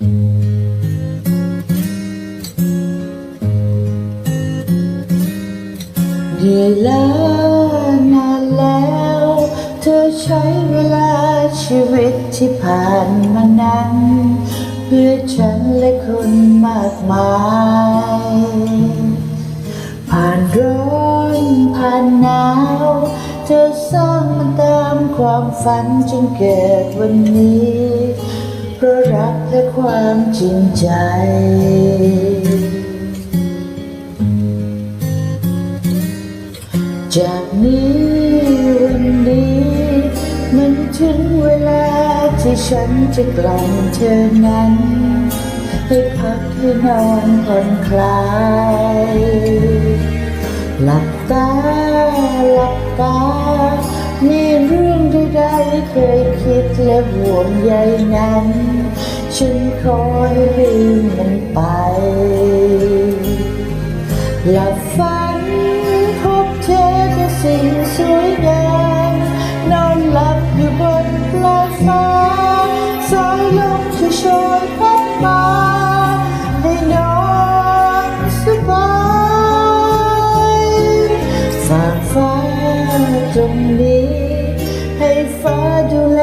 เหนื่อยล้านานแล้ว เธอใช้เวลาชีวิตที่ผ่านมานั้น เพื่อฉันและคนมากมาย ผ่านร้อนผ่านหนาว เธอสร้างมันตามความฝันจนเกิดวันนี้ เพราะรักและความจริงใจ จากนี้วันนี้ มันถึงเวลาที่ฉันจะกล่อมเธอนั้น ให้พักให้นอนผ่อนคลาย หลับตาหลับตา มีเรื่องใดๆเคยคิดและห่วงใยนั้น ฉันขอให้ลืมมันไป หลับฝันพบเธอแต่สิ่งสวยงามนอนหลับอยู่บนปลายฟ้าสายลมที่โชยพัดมาให้นอนสบายฝากฟ้าตรงนี้ให้ ฟ้าดูแล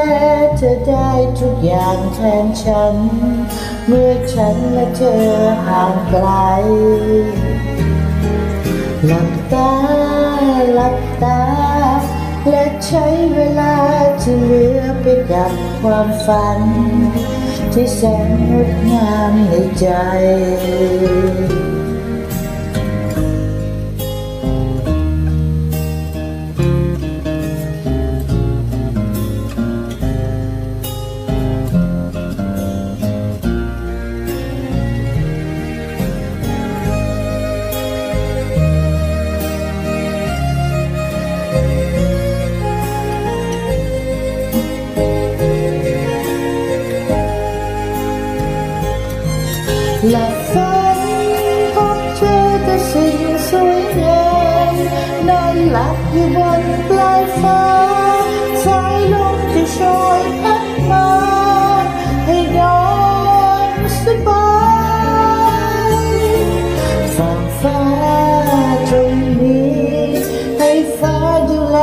เธอได้ทุกอย่างแทนฉัน เมื่อฉันและเธอห่างไกล หลับตาหลับตา และใช้เวลาที่เหลือไปกับความฝัน ที่แสนงดงามในใจ หลับฝันพบเจอแต่สิ่งสวยงามนอนหลับอยู่บนปลายฟ้าสายลมที่โชยพัดมา ให้นอนสบายฝากฟ้าตรงนี้ ให้ฟ้าดูแล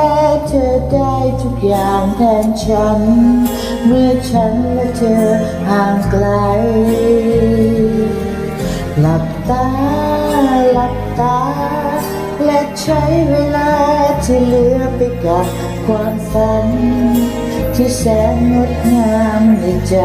เธอได้ทุกอย่างแทนฉัน เมื่อฉันและเธอห่างไกล ตาหลับตา และใช้เวลาที่เหลือไปกับความฝัน ที่แสนงดงามในใจ